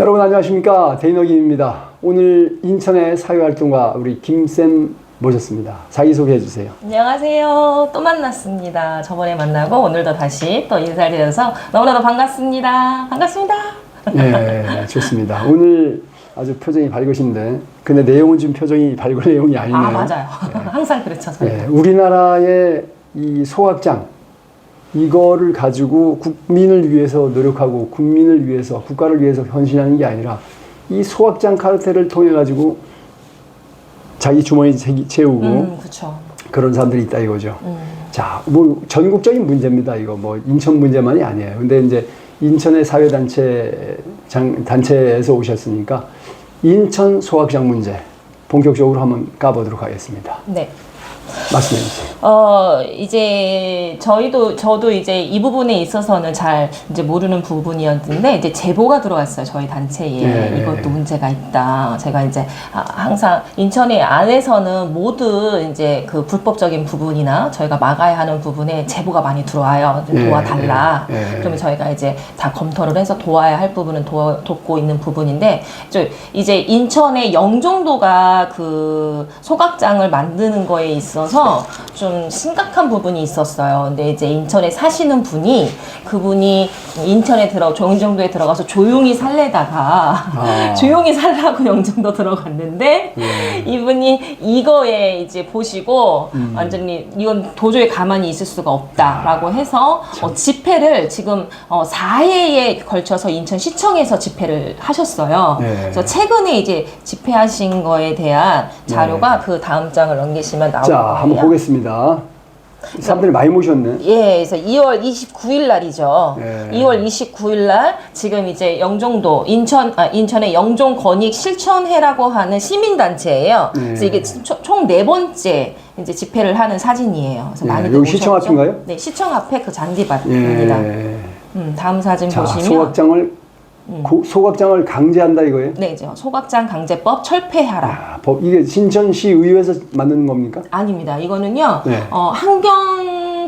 여러분 안녕하십니까 대인어김입니다. 오늘 인천의 사회활동가 우리 김쌤 모셨습니다. 자기소개해 주세요. 안녕하세요. 또 만났습니다. 저번에 만나고 오늘도 다시 또 인사를 드려서 너무나도 반갑습니다. 반갑습니다. 네, 좋습니다. 오늘 아주 표정이 밝으신데 근데 내용은 좀 표정이 밝은 내용이 아니네요. 아, 맞아요. 항상 그렇죠. 저희. 네, 우리나라의 이 소확장 이거를 가지고 국민을 위해서 노력하고 국민을 위해서 국가를 위해서 헌신하는 게 아니라 이 소확장 카르텔을 통해 가지고 자기 주머니 채- 채우고 음. 그런 사람들이 있다 이거죠. 음. 자, 뭐 전국적인 문제입니다. 이거 뭐 인천 문제만이 아니에요. 근데 이제 인천의 사회 단체 장, 단체에서 오셨으니까 인천 소확장 문제 본격적으로 한번 까보도록 하겠습니다. 네. 말씀해 주세요. 어, 이제 저희도 저도 이제 이 부분에 있어서는 잘 이제 모르는 부분이었는데 이제 제보가 들어왔어요. 저희 단체에 네. 이것도 문제가 있다. 제가 이제 아, 항상 인천의 안에서는 모든 이제 그 불법적인 부분이나 저희가 막아야 하는 부분에 제보가 많이 들어와요. 좀 네, 도와달라. 네, 네. 그러면 저희가 이제 다 검토를 해서 도와야 할 부분은 도와, 돕고 있는 부분인데 저 이제 인천의 영종도가 그 소각장을 만드는 거에 있어 서 좀 심각한 부분이 있었어요. 근데 이제 인천에 사시는 분이 그분이 인천에 들어 영종도에 들어가서 조용히 살래다가 아. 조용히 살라고 영종도 들어갔는데 네. 이분이 이거에 이제 보시고 음. 완전히 이건 도저히 가만히 있을 수가 없다라고 해서 어, 집회를 지금 어, 4회에 걸쳐서 인천시청에서 집회를 하셨어요. 네. 그래서 최근에 이제 집회하신 거에 대한 자료가 그 다음 장을 넘기시면 나올 자, 거예 요. 한번 보겠습니다. 사람들이 많이 모셨네. 예, 그래서 2월 29일 날이죠. 네. 2월 29일 날 지금 이제 영종도 인천 아 인천의 영종 권익 실천회라고 하는 시민 단체예요. 네. 그래서 이게 총 네 번째 이제 집회를 하는 사진이에요. 그래서 네, 많이들 여기 시청? 앞인가요? 네, 시청 앞에 그 잔디밭입니다. 예. 음, 다음 사진 자, 보시면 소각장을 고- 소각장을 강제한다 이거예요? 네, 이제 소각장 강제법 철폐하라. 아, 법 이게 신천시 의회에서 만드는 겁니까? 아닙니다. 이거는요, 네. 어, 환경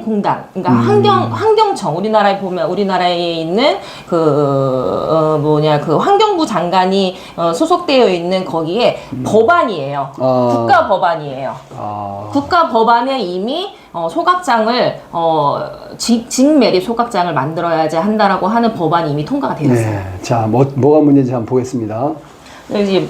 공단, 그러니까 환경, 환경청, 우리나라에 보면, 우리나라에 있는 그, 어, 뭐냐, 그 환경부 장관이 어, 소속되어 있는 거기에 법안이에요. 아. 국가 법안이에요. 아, 국가 법안에 이미 어, 소각장을, 어, 직, 직매립 소각장을 만들어야지 한다라고 하는 법안이 이미 통과가 되었어요. 네. 자, 뭐, 뭐가 문제인지 한번 보겠습니다. 여기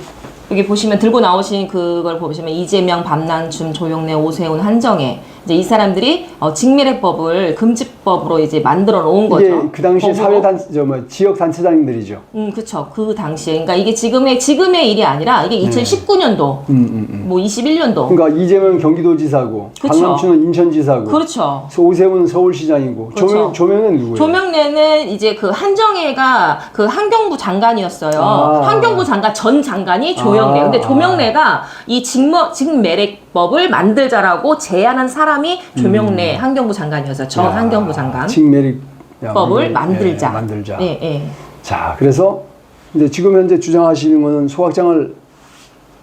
여기 보시면 들고 나오신 그걸 보시면 이재명, 밤난춤, 조영래, 오세훈, 한정혜 이제 이 사람들이 어, 직매례법을 금지법으로 이제 만들어 놓은 거죠. 이게 그 당시 법으로. 사회단, 저 뭐, 지역 단체장님들이죠. 음, 그쵸. 그 당시에. 그러니까 이게 지금의, 지금의 일이 아니라 이게 2019년도, 음, 음, 음. 뭐 21년도. 그러니까 이재명 경기도지사고, 그쵸. 박남춘은 인천지사고, 그렇죠. 오세훈은 서울시장이고, 그렇죠. 조명, 조명은 누구예요? 조명래는 이제 그 한정혜가 그 환경부 장관이었어요. 아. 환경부 장관 전 장관이 조명래. 아. 근데 조명래가 이 직머 직매례 법을 만들자라고 제안한 사람이 조명래 환경부 장관이었어요. 전 야, 환경부 장관. 직매립 야, 법을 예, 만들자. 예, 만들자. 예, 예. 자, 그래서 이제 지금 현재 주장하시는 거는 소각장을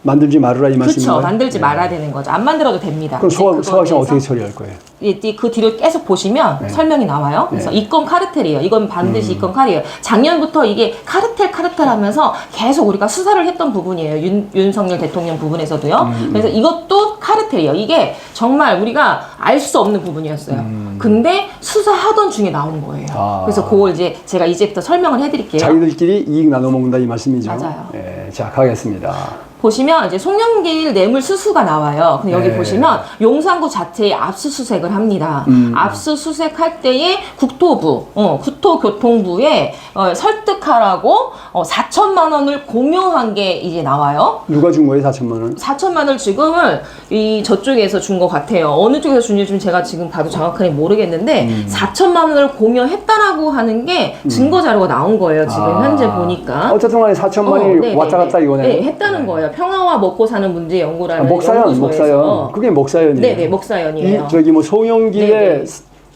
만들지 말으라 이 그렇죠. 말씀인가요? 만들지 네. 말아야 되는 거죠. 안 만들어도 됩니다. 그럼 그거에 소각장 대해서 어떻게 처리할 거예요? 이- 이- 그 뒤로 계속 보시면 네. 설명이 나와요. 그래서 네. 이건 카르텔이에요. 이건 반드시 음. 이건 카르텔이에요. 작년부터 이게 카르텔 카르텔 하면서 계속 우리가 수사를 했던 부분이에요. 윤, 윤석열 대통령 부분에서도요. 음. 그래서 이것도 카르텔이에요. 이게 정말 우리가 알 수 없는 부분이었어요. 근데 수사하던 중에 나온 거예요. 음. 아. 그래서 그걸 이제 제가 이제부터 설명을 해드릴게요. 자기들끼리 이익 나눠 먹는다 이 말씀이죠. 맞아요. 예, 자, 가겠습니다. 보시면 이제 송영길 뇌물 수수가 나와요. 근데 여기 네. 보시면 용산구 자체에 압수수색을 합니다. 음. 압수수색할 때에 국토부, 어, 국토교통부에 어, 설득하라고 어, 4천만 원을 공유한 게 이제 나와요. 누가 준 거예요, 4천만 원? 4천만 원을 지금을 이 저쪽에서 준 것 같아요. 어느 쪽에서 준지 좀 제가 지금 봐도 정확하게 모르겠는데 음. 4천만 원을 공유했다라고 하는 게 증거 자료가 나온 거예요. 지금 아. 현재 보니까. 어쨌든 간에 4천만이 어, 네, 왔다 네, 갔다 네. 이거네. 네, 했다는 거예요. 평화와 먹고 사는 문제 아, 연구라는 목사연, 연구소에서. 목사연. 그게 목사연이에요. 네, 네, 목사연이에요. 이, 저기 뭐 송영길의 네, 네.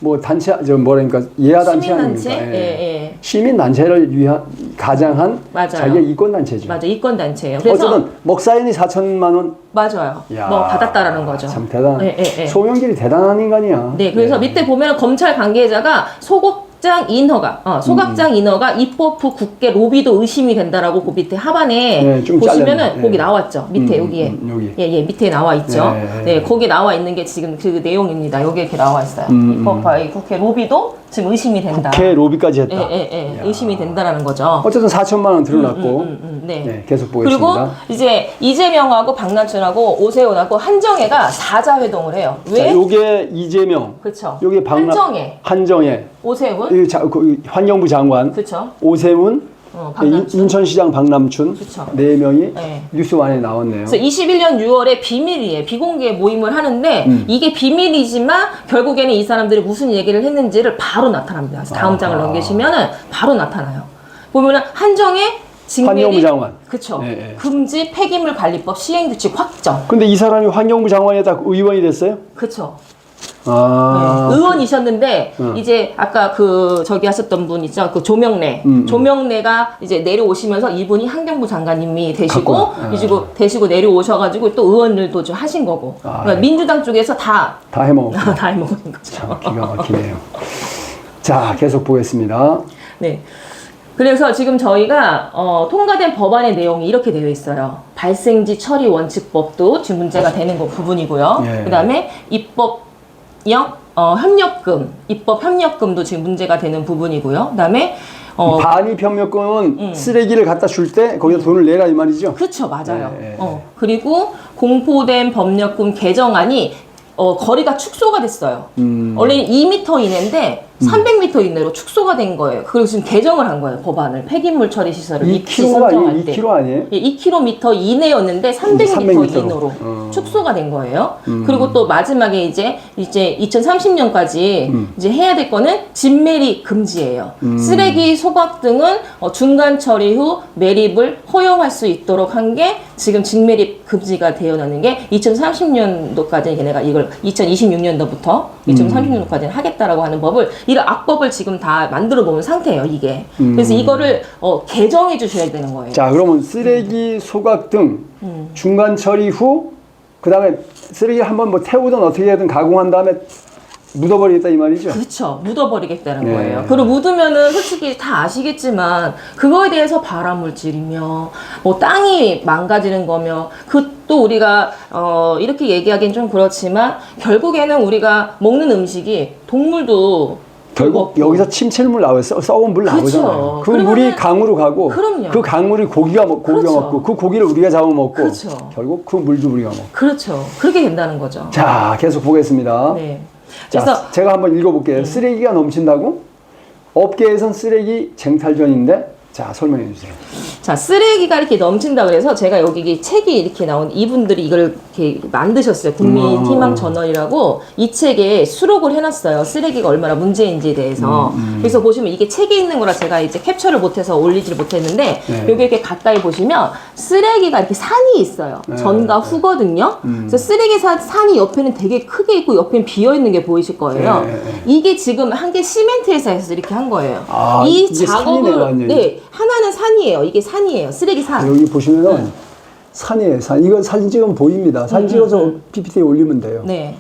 뭐 단체, 저 뭐라니까 예하 단체? 아닙니까? 예, 예. 시민 단체를 위한 가장한 맞아요. 자기의 이권 단체죠. 맞아, 이권 단체예요. 그래서 어쨌든 목사연이 4천만 원. 맞아요. 야, 뭐 받았다라는 거죠. 참 대단. 예, 예, 예. 송영길이 대단한 인간이야. 네, 그래서 밑에 보면 검찰 관계자가 소곡 소각장 인허가, 어, 음, 소각장 인허가 입법 후 국회 로비도 의심이 된다라고 그 밑에 하반에 네, 좀 보시면은 잘렸네. 거기 네. 나왔죠. 밑에 음, 여기에. 음, 여기. 예, 예, 밑에 나와 있죠. 네. 네, 거기 나와 있는 게 지금 그 내용입니다. 여기 이렇게 나와 있어요. 음, 입법화의 국회 로비도 지금 의심이 된다. 국회 로비까지 했다. 예, 예, 예. 의심이 된다라는 거죠. 어쨌든 4천만 원 드러났고 음, 음, 네. 네, 계속 보겠습니다. 그리고 이제 이재명하고 박남춘하고 오세훈하고 한정혜가 사자 회동을 해요. 자, 왜? 요게 이재명, 그렇죠. 요게 박남, 한정혜, 한정혜, 오세훈, 이 자, 그 환경부 장관, 그렇죠. 오세훈, 어, 인, 박남춘. 인천시장 박남춘 그쵸. 네 명이 네. 뉴스완에 나왔네요. 그래서 21년 6월에 비밀이에요. 비공개 모임을 하는데 음. 이게 비밀이지만 결국에는 이 사람들이 무슨 얘기를 했는지를 바로 나타납니다. 그래서 다음 아하. 장을 넘기시면은 바로 나타나요. 보면은 징계리 환경부 장관. 그쵸. 네, 네. 금지 폐기물 관리법 시행 규칙 확정. 근데 이 사람이 환경부 장관에다 의원이 됐어요? 그쵸. 아, 네, 의원이셨는데 음. 이제 아까 그 저기 하셨던 분 있죠 그 조명래 음, 음. 조명래가 이제 내려오시면서 이분이 환경부 장관님이 되시고 갖고 와. 이시고 되시고 내려오셔가지고 또 의원들도 좀 하신 거고 아, 그러니까 예. 민주당 쪽에서 다 다 해먹었고. 다 해먹은 거죠. 참 기가 막히네요. 자, 계속 보겠습니다. 네. 그래서 지금 저희가 어, 통과된 법안의 내용이 이렇게 되어 있어요. 발생지 처리 원칙법도 지금 문제가 되는 거 부분이고요. 예. 그다음에 입법 형 어, 협력금, 입법 협력금도 지금 문제가 되는 부분이고요. 그다음에 어, 반입 협력금은 음. 쓰레기를 갖다 줄 때 거기다 돈을 내라 이 말이죠. 그렇죠, 맞아요. 예, 예, 어, 그리고 공포된 법력금 개정안이 어, 거리가 축소가 됐어요. 음. 원래는 2m 이내인데 300m 이내로 축소가 된 거예요. 그리고 지금 개정을 한 거예요, 법안을. 폐기물 처리 시설을 입시 2kg가 선정할 아니에요? 때. 2kg 아니에요? 예, 2km 이내였는데 300m, 300m 로. 이내로 어. 축소가 된 거예요. 음. 그리고 또 마지막에 이제 이제 2030년까지 음. 이제 해야 될 거는 진매립 금지예요. 음. 쓰레기 소각 등은 어, 중간 처리 후 매립을 허용할 수 있도록 한 게 지금 직매립 금지가 되어나는 게 2030년도까지 걔네가 이걸 2026년도부터 음. 2030년도까지는 하겠다라고 하는 법을 이런 악법을 지금 다 만들어 놓은 상태예요 이게. 그래서 음. 이거를 어, 개정해 주셔야 되는 거예요. 자, 그러면 쓰레기 소각 등 음. 중간 처리 후 그다음에 쓰레기 한번 뭐 태우든 어떻게 하든 가공한 다음에 묻어버리겠다 이 말이죠. 그렇죠. 묻어버리겠다는 네. 거예요. 그리고 묻으면은 솔직히 다 아시겠지만 그거에 대해서 발암물질이며 뭐 땅이 망가지는 거며 그 또 우리가 어 이렇게 얘기하기는 좀 그렇지만 결국에는 우리가 먹는 음식이 동물도 결국 먹고 여기서 침체물 나와요. 써- 썩은 물 그렇죠. 나오잖아요. 그 그러면은- 물이 강으로 가고 그럼요. 그 강물이 고기가 먹, 고기가 그렇죠. 먹고 그 고기를 우리가 잡아 먹고 그렇죠. 결국 그 물도 우리가 먹고. 그렇죠. 그렇게 된다는 거죠. 자, 계속 보겠습니다. 네. 자, 그래서 음. 제가 한번 읽어볼게요. 쓰레기가 넘친다고? 업계에선 쓰레기 쟁탈전인데, 자, 설명해 주세요. 자, 쓰레기가 이렇게 넘친다 그래서 제가 여기 이 책이 이렇게 나온 이분들이 이걸 이렇게 만드셨어요. 국민 음. 희망 저널이라고 이 책에 수록을 해놨어요. 쓰레기가 얼마나 문제인지에 대해서. 음, 그래서 보시면 이게 책에 있는 거라 제가 이제 캡처를 못해서 올리질 못했는데 네. 여기 이렇게 가까이 보시면 쓰레기가 이렇게 산이 있어요. 네, 전과 네. 후거든요. 음. 그래서 쓰레기 산, 산이 옆에는 되게 크게 있고 옆에는 비어 있는 게 보이실 거예요. 네, 네, 네. 이게 지금 한개 시멘트 회사에서 이렇게 한 거예요. 아, 이 작업을. 네 하나는 산이에요. 이게 산이에요. 쓰레기 산. 여기 보시면은 네. 산이에요, 산. 이거 사진 찍으면 보입니다. 사진 찍어서 PPT에 올리면 돼요. 음, 네.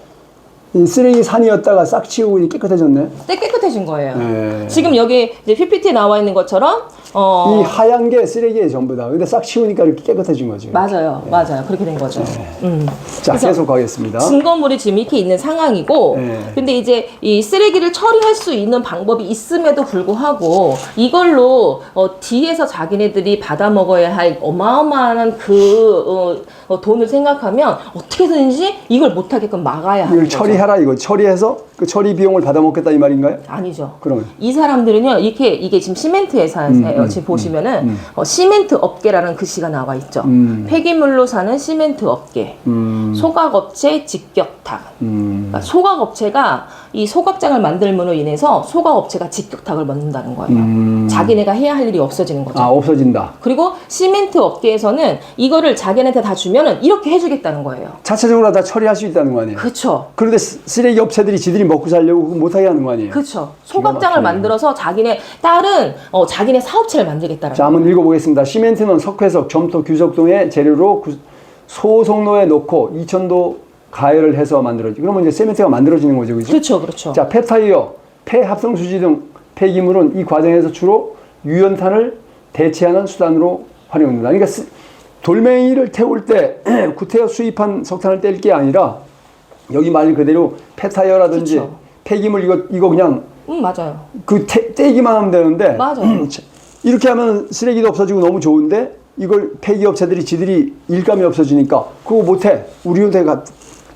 이 쓰레기 산이었다가 싹 치우고 이제 깨끗해졌네. 때 깨끗해진 거예요. 네. 지금 여기 이제 PPT에 나와 있는 것처럼 어 이 하얀 게 쓰레기예요, 전부 다. 근데 싹 치우니까 이렇게 깨끗해진 거죠. 맞아요, 맞아요. 그렇게 된 거죠. 음. 자, 그래서 계속 가겠습니다. 증거물이 지금 이렇게 있는 상황이고, 네. 근데 이제 이 쓰레기를 처리할 수 있는 방법이 있음에도 불구하고 이걸로 어, 뒤에서 자기네들이 받아 먹어야 할 어마어마한 그 어, 어, 돈을 생각하면 어떻게든지 이걸 못하게끔 막아야 하는 이걸 거죠. 처리하라 이거. 처리해서 그 처리 비용을 받아먹겠다 이 말인가요? 아니죠. 그러면. 이 사람들은요, 이렇게, 이게 지금 시멘트 회사예요. 음, 음, 지금 보시면은, 음. 어, 시멘트 업계라는 글씨가 나와 있죠. 음. 폐기물로 사는 시멘트 업계. 음. 소각업체 직격탁. 음. 그러니까 소각업체가 이 소각장을 만들므로 인해서 소각 업체가 직격탁을 맞는다는 거예요. 음. 자기네가 해야 할 일이 없어지는 거죠. 아, 없어진다. 그리고 시멘트 업계에서는 이거를 자기네한테 다 주면은 이렇게 해주겠다는 거예요. 자체적으로 다 처리할 수 있다는 거 아니에요? 그쵸. 그런데 쓰- 쓰레기 업체들이 지들이 먹고 살려고 못하게 하는 거 아니에요? 그쵸. 소각장을. 만들어서 자기네 딸은 어, 자기네 사업체를 만들겠다는 자, 거예요. 한번 읽어보겠습니다. 시멘트는 석회석, 점토, 규석동의 재료로 구- 소속로에 넣고 2000도 가열을 해서 만들어지. 그러면 이제 시멘트가 만들어지는 거죠, 그죠? 그렇죠, 그렇죠. 자, 폐타이어, 폐합성수지 등 폐기물은 이 과정에서 주로 유연탄을 대체하는 수단으로 활용된다. 그러니까 쓰- 돌멩이를 태울 때 구태여 수입한 석탄을 뗄 게 아니라 여기 말 그대로 폐타이어라든지 그쵸. 폐기물 이거 이거 그냥 음 맞아요. 그 태- 떼기만 하면 되는데 맞아요. 이렇게 하면 쓰레기도 없어지고 너무 좋은데 이걸 폐기 업체들이 지들이 일감이 없어지니까 그거 못해 우리 한테 가-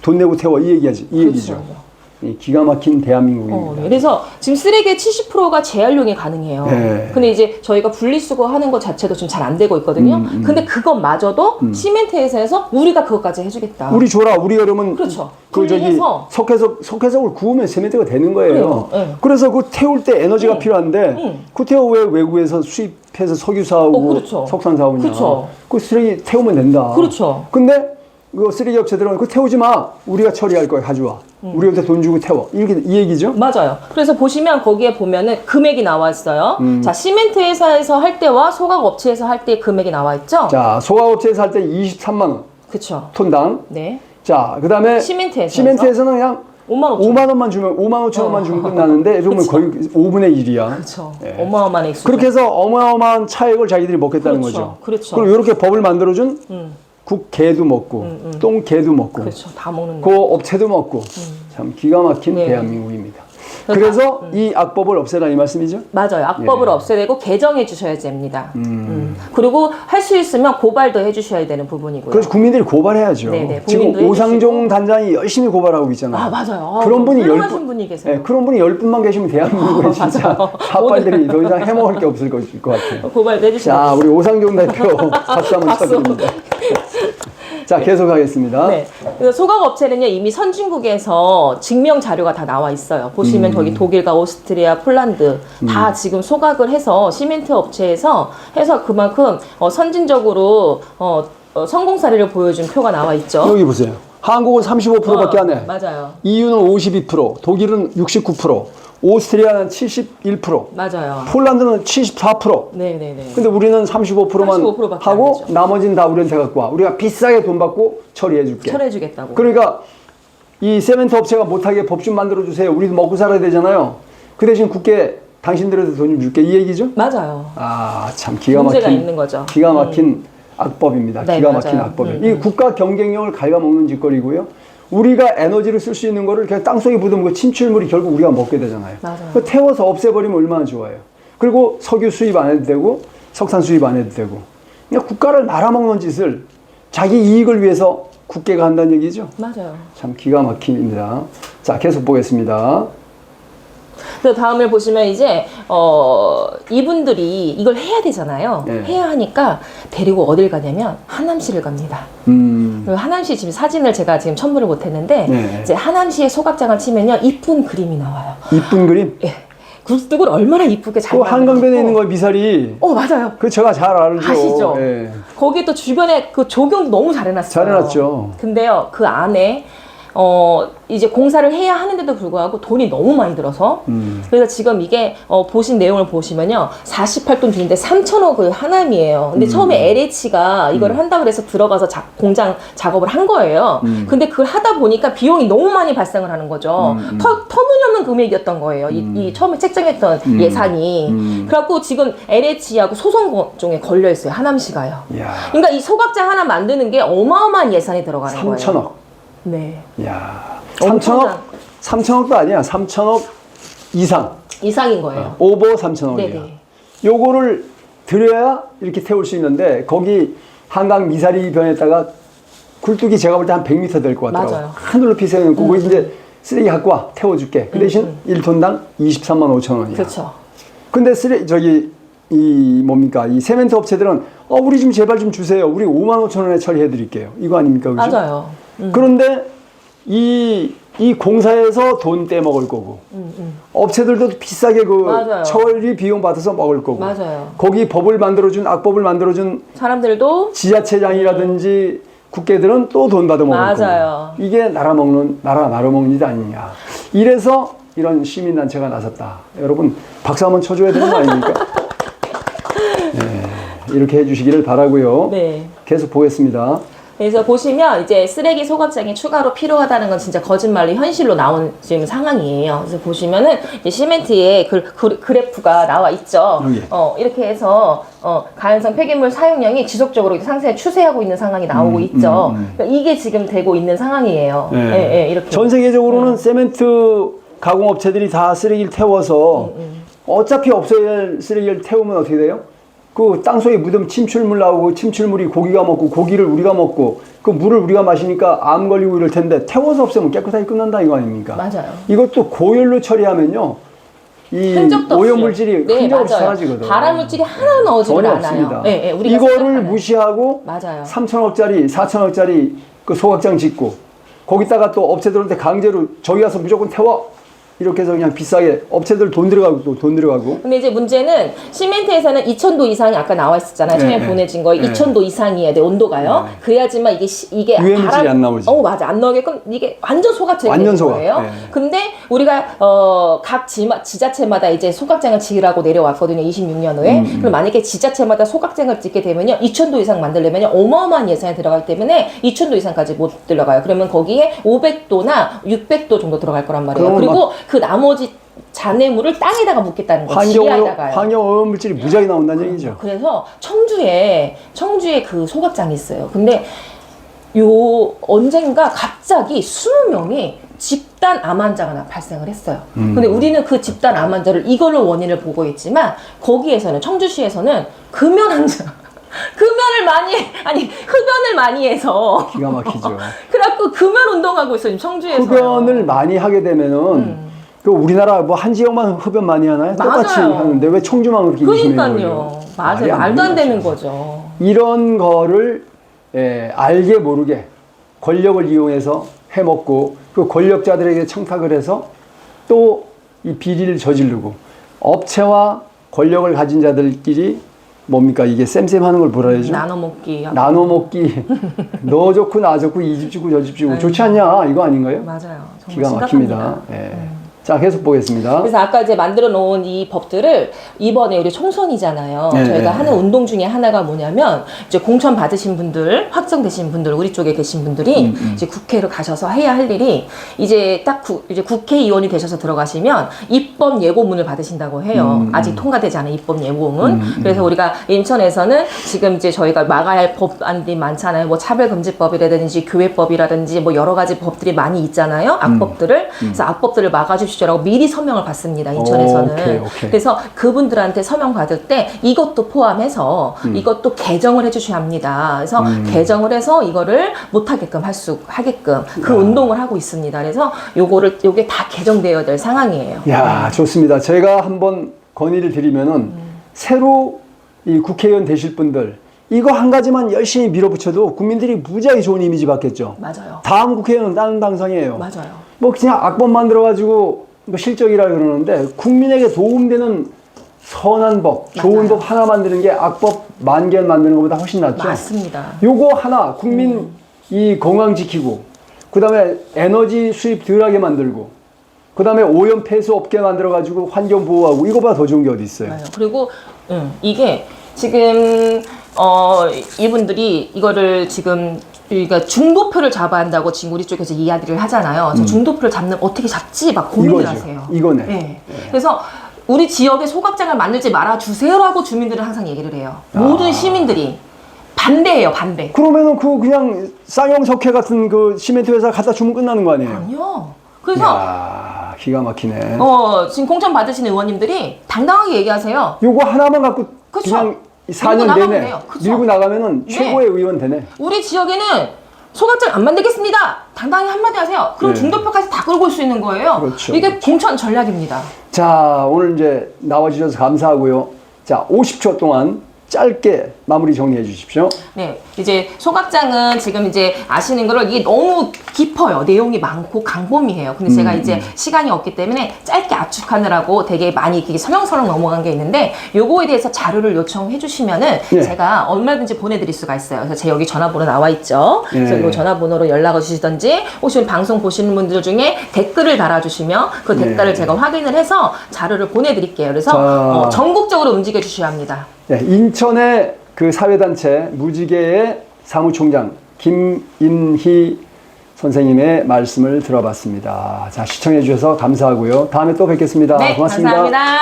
돈 내고 태워 이 얘기하지 이 얘기죠. 그렇죠. 이 기가 막힌 대한민국입니다. 어, 네. 그래서 지금 쓰레기의 70%가 재활용이 가능해요. 네. 근데 이제 저희가 분리수거 하는 것 자체도 좀 잘 안 되고 있거든요. 음, 음. 근데 그것마저도 시멘트 회사에서 우리가 그것까지 해주겠다. 우리 줘라 우리 그러면 그렇죠. 그 저기. 석회석 석회석을 구우면 세멘트가 되는 거예요. 네. 그래서 그 태울 때 에너지가 음. 필요한데 음. 그 태워 왜 외국에서 수입해서 석유 사오고 어, 그렇죠. 석탄 사오냐? 그렇죠. 그 쓰레기 태우면 된다. 그렇죠. 근데 그 쓰레기 업체들은 그 태우지 마. 우리가 처리할 거야. 가져와. 음. 우리한테 돈 주고 태워. 이렇게 이 얘기죠? 맞아요. 그래서 보시면 거기에 보면은 금액이 나와 있어요. 음. 자, 시멘트 회사에서 할 때와 소각 업체에서 할 때 금액이 나와 있죠? 자, 소가업체에서 할 때 23만 원 그쵸. 톤당. 네. 자, 그다음에 시멘트에서. 시멘트에서는 그냥 5만 5천 5만 원만 주면 5만 5천 원만 어. 주면 끝나는데 그러면 그쵸. 거의 5분의 1이야. 그렇죠. 예. 어마어마한 액수. 그렇게 해서 어마어마한 차액을 자기들이 먹겠다는 그렇죠. 거죠. 그렇죠. 그럼 이렇게 법을 만들어준 음, 국개도 먹고 음, 음. 똥개도 먹고 그렇죠. 다 먹는 그 거. 업체도 먹고 참 기가 막힌 네. 대한민국입니다. 그래서 그래서 이 악법을 없애라 이 말씀이죠? 맞아요. 악법을 예. 없애되고 개정해 주셔야 됩니다. 음. 그리고 할 수 있으면 고발도 해 주셔야 되는 부분이고요. 그래서 국민들이 고발해야죠. 네네, 지금 국민도 오상종 단장이 열심히 고발하고 있잖아요. 아, 맞아요. 아, 그런 분이 열 분, 분이 계세요. 네, 그런 분이 열 분만 계시면 대한민국에 아, 진짜. 사빨들이 더 이상 해먹을 게 없을 것, 것 같아요. 고발도 해 주셔야 자, 우리 오상종 대표 박수 한번. 쳐드립니다. 자, 계속하겠습니다. 네. 그래서 소각 업체는요 이미 선진국에서 증명 자료가 다 나와 있어요. 보시면 음. 저기 독일과 오스트리아, 폴란드 다 지금 소각을 해서 시멘트 업체에서 해서 그만큼 어, 선진적으로 어, 어, 성공 사례를 보여준 표가 나와 있죠. 여기 보세요. 한국은 35%밖에 안 해. 맞아요. EU는 52%, 독일은 69%, 오스트리아는 71%, 맞아요. 폴란드는 74%. 네네네. 근데 우리는 35%만 35% 밖에 안 하고 되죠. 나머지는 다 우리한테 갖고 와. 우리가 비싸게 돈 받고 처리해 줄게. 철회해주겠다고. 그러니까 이 세멘트 업체가 못하게 법 좀 만들어 주세요. 우리도 먹고 살아야 되잖아요. 그 대신 국게 당신들한테 돈좀 줄게 이 얘기죠? 맞아요. 아 참 기가 문제가 막힌 있는 거죠. 기가 막힌 악법입니다. 네, 기가 막힌 맞아요. 악법이에요. 음, 이 국가 경쟁력을 갉아먹는 짓거리고요. 우리가 에너지를 쓸 수 있는 거를 그냥 땅속에 묻으면 그 침출물이 결국 우리가 먹게 되잖아요. 맞아요. 그 태워서 없애버리면 얼마나 좋아요. 그리고 석유 수입 안 해도 되고 석탄 수입 안 해도 되고 그냥 국가를 말아먹는 짓을 자기 이익을 위해서 국계가 한다는 얘기죠. 맞아요. 참 기가 막힙니다. 자, 계속 보겠습니다. 그 다음을 보시면 이제 어 이분들이 이걸 해야 되잖아요. 네. 해야 하니까 데리고 어딜 가냐면 하남시를 갑니다. 음, 그 하남시 지금 사진을 제가 지금 첨부를 못했는데 네. 이제 하남시의 소각장을 치면요 이쁜 그림이 나와요. 이쁜 그림. 예, 굴뚝을 얼마나 이쁘게 잘 그 한강변에. 있는 거 미사리. 어 맞아요. 그 제가 잘 알죠. 아시죠? 예. 거기 또 주변에 그 조경도 너무 잘해놨어요. 잘해놨죠. 근데요 그 안에 어 이제 공사를 해야 하는데도 불구하고 돈이 너무 많이 들어서 음. 그래서 지금 이게 어, 보신 내용을 보시면요 48돈 주인데 3천억을 하남이에요. 음. 근데 처음에 LH가 이거를 한다 그래서 들어가서 자- 공장 작업을 한 거예요. 음. 근데 그걸 하다 보니까 비용이 너무 많이 발생을 하는 거죠. 터, 터무니없는 금액이었던 거예요. 이, 이 처음에 책정했던 예산이. 음. 그래갖고 지금 LH하고 소송 중에 걸려 있어요. 하남시가요. 이야, 그러니까 이 소각장 하나 만드는 게 어마어마한 예산이 들어가는 거예요. 3천억. 네. 엄청난- 3천억? 3천억도 아니야. 3천억 이상. 이상인 거예요. 오버 3천억이야. 네네. 요거를 들여야 이렇게 태울 수 있는데 거기 한강 미사리 변에다가 굴뚝이 제가 볼 때 한 100m 될 것 같더라고요. 맞아요. 음. 하늘로 높이 세워놓고 거기 이제 쓰레기 갖고 와 태워줄게. 그 대신 1톤당 23만 5천 원이야. 그렇죠. 근데 쓰레 저기 이 뭡니까 이 세멘트 업체들은 어 우리 좀 제발 좀 주세요. 우리 5만 5천 원에 처리해 드릴게요. 이거 아닙니까? 그죠? 맞아요. 음. 그런데 이, 이 공사에서 돈 떼먹을 거고 업체들도 비싸게 그 음, 맞아요. 처리 비용 받아서 먹을 거고 맞아요. 거기 법을 만들어준 악법을 만들어준 사람들도 지자체장이라든지 국회들은 또 돈 받아 먹을 맞아요. 거고 이게 나라 먹는 나라 말아먹는 일 아니냐 이래서 이런 시민단체가 나섰다 여러분 박수 한번 쳐줘야 되는 거 아닙니까 네, 이렇게 해주시기를 바라고요 네. 계속 보겠습니다 그래서 보시면 이제 쓰레기 소각장이 추가로 필요하다는 건 진짜 거짓말로 현실로 나온 지금 상황이에요. 그래서 보시면은 이제 시멘트에 그, 그, 그래프가 나와 있죠. 여기. 어, 이렇게 해서 어, 가연성 폐기물 사용량이 지속적으로 상승에 추세하고 있는 상황이 나오고 음, 있죠. 음, 음. 그러니까 이게 지금 되고 있는 상황이에요. 네. 예, 예, 이렇게. 전 세계적으로는 세멘트 가공업체들이 다 쓰레기를 태워서 음, 어차피 없어야 할 쓰레기를 태우면 어떻게 돼요? 그 땅속에 묻으면 침출물 나오고 침출물이 고기가 먹고 고기를 우리가 먹고 그 물을 우리가 마시니까 암 걸리고 이럴 텐데 태워서 없애면 깨끗하게 끝난다 이거 아닙니까? 맞아요. 이것도 고열로 처리하면요. 이 흔적도 오염 없이. 물질이 네, 흔적 없이 맞아요. 사라지거든. 발암 물질이 하나 넣어지질 않아요. 예, 예, 우리가 이거를 생각하는. 무시하고 맞아요. 3천억짜리, 4천억짜리 그 소각장 짓고 거기다가 또 업체들한테 강제로 저기 가서 무조건 태워 이렇게 해서 그냥 비싸게 업체들 돈 들어가고 또 돈 들어가고 근데 이제 문제는 시멘트에서는 2000도 이상이 아까 나와 있었잖아요. 처음에 네, 네. 보내진 거에 네. 2000도 이상이어야 돼 온도가요. 네. 그래야지만 이게 시- 이게 유해물질이 안 나오지. 어 맞아 안 나오게끔 이게 완전 소각장이 완전 되는 소각. 거예요. 네. 근데 우리가 어각 지자체마다 이제 소각장을 지으라고 내려왔거든요. 26년 후에. 음, 그럼 만약에 지자체마다 소각장을 짓게 되면요. 2000도 이상 만들려면 어마어마한 예산이 들어가기 때문에 2000도 이상까지 못 들어가요. 그러면 거기에 500도나 600도 정도 들어갈 거란 말이에요. 그리고 그 나머지 잔해물을 땅에다가 묻겠다는 거예요. 환경 지하에다가요. 환경 오염 물질이 무지하게 나온다는 얘기죠. 그래서 청주에 청주에 그 소각장이 있어요. 근데 요 언젠가 갑자기 20명이 집단 암 환자가 나- 발생을 했어요. 음. 근데 우리는 그 집단 암 환자를 이걸로 원인을 보고 있지만 거기에서는 청주시에서는 금연 환자 금연을 많이 아니 흡연을 많이 해서 기가 막히죠. 그래갖고 금연 운동하고 있어요 청주에서 흡연을 많이 하게 되면은 그 우리나라 뭐 한 지역만 흡연 많이 하나요? 똑같이 음. 맞아요. 하는데 왜 청주만 그렇게? 그러니까요 맞아요 말도 안 되는 거죠 이런 거를 예, 알게 모르게 권력을 이용해서 해먹고 그 권력자들에게 청탁을 해서 또 이 비리를 저지르고 업체와 권력을 가진 자들끼리 뭡니까 이게 쌤쌤하는 걸 뭐라 해야죠? 나눠 먹기 나눠 먹기 너 좋고 나 좋고 이 집 주고 저 집 주고 좋지 않냐 이거 아닌가요? 맞아요 기가 막힙니다. 예. 자 계속 보겠습니다. 그래서 아까 이제 만들어 놓은 이 법들을 이번에 우리 총선이잖아요. 네, 저희가 네, 하는 운동 중에 하나가 뭐냐면 이제 공천 받으신 분들, 확정되신 분들, 우리 쪽에 계신 분들이 음, 이제 국회를 가셔서 해야 할 일이 이제 딱 구, 이제 국회의원이 되셔서 들어가시면 입법 예고문을 받으신다고 해요. 음, 아직 통과되지 않은 입법 예고문. 음, 음. 그래서 우리가 인천에서는 지금 이제 저희가 막아야 할 법안들이 많잖아요. 뭐 차별금지법이라든지 교회법이라든지 뭐 여러 가지 법들이 많이 있잖아요. 음. 악법들을? 악법들을. 그래서 악법들을 막아주시 라고 미리 서명을 받습니다. 인천에서는. 오케이, 오케이. 그래서 그분들한테 서명 받을 때 이것도 포함해서 음. 이것도 개정을 해주셔야 합니다. 그래서 개정을 해서 이거를 못하게끔 할 수 하게끔 그 아. 운동을 하고 있습니다. 그래서 요거를 요게 다 개정되어야 될 상황이에요. 야 좋습니다. 제가 한번 건의를 드리면은 새로 이 국회의원 되실 분들 이거 한 가지만 열심히 밀어붙여도 국민들이 무지하게 좋은 이미지 받겠죠. 맞아요. 다음 국회의원은 다른 당선이에요. 맞아요. 뭐 그냥 악법 만들어가지고 뭐 실적이라 그러는데 국민에게 도움되는 선한 법, 좋은 맞아요. 법 하나 만드는 게 악법 만 개 만드는 것보다 훨씬 낫죠. 맞습니다. 요거 하나 국민 이 건강 지키고 그다음에 에너지 수입 덜하게 만들고 그다음에 오염 폐수 없게 만들어 가지고 환경 보호하고 이거보다 더 좋은 게 어디 있어요? 맞아요. 그리고 음, 이게 지금 어 이분들이 이거를 지금 그러니까 중도표를 잡아야 한다고 지금 우리 쪽에서 이야기를 하잖아요. 저 중도표를 잡는 어떻게 잡지 막 고민을 음. 이거죠. 하세요. 이거네. 네. 그래서 우리 지역에 소각장을 만들지 말아 주세요라고 주민들은 항상 얘기를 해요. 아. 모든 시민들이 반대예요, 반대. 그러면은 그 그냥 쌍용 석회 같은 그 시멘트 회사 갖다 주면 끝나는 거 아니에요? 아니요. 그래서 야 기가 막히네. 어 지금 공천 받으신 의원님들이 당당하게 얘기하세요. 요거 하나만 갖고 그쵸. 그냥 4년 나가면 내내 돼요. 그쵸. 밀고 나가면은 네. 최고의 의원 되네. 우리 지역에는 소각장 안 만들겠습니다. 당당히 한마디 하세요. 그럼 네. 중도표까지 다 끌고 올 수 있는 거예요. 그렇죠. 이게 공천 전략입니다. 자, 오늘 이제 나와주셔서 감사하고요. 자, 50초 동안 짧게 마무리 정리해 주십시오. 네, 이제 소각장은 지금 이제 아시는 거를 이게 너무 깊어요. 내용이 많고 강범위해요. 근데 제가 음, 이제 시간이 없기 때문에 짧게 압축하느라고 되게 많이 이렇게 설렁설렁 넘어간 게 있는데 요거에 대해서 자료를 요청해 주시면은 네. 제가 얼마든지 보내드릴 수가 있어요. 그래서 제 여기 전화번호 나와 있죠. 그래서 네. 이 전화번호로 연락을 주시든지 혹시 오늘 방송 보시는 분들 중에 댓글을 달아주시면 그 네. 댓글을 제가 확인을 해서 자료를 보내드릴게요. 그래서 자. 어, 전국적으로 움직여 주셔야 합니다. 네, 인천의 그 사회단체 무지개의 사무총장 김인희 선생님의 말씀을 들어봤습니다. 자, 시청해 주셔서 감사하고요. 다음에 또 뵙겠습니다. 네, 고맙습니다. 감사합니다.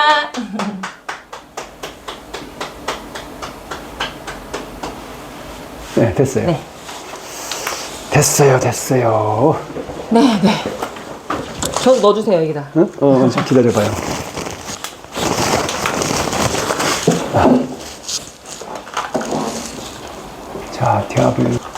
네, 됐어요. 네. 됐어요, 됐어요. 네, 네. 저 넣어주세요, 여기다. 응? 어, 좀 기다려봐요. 자, 대합을.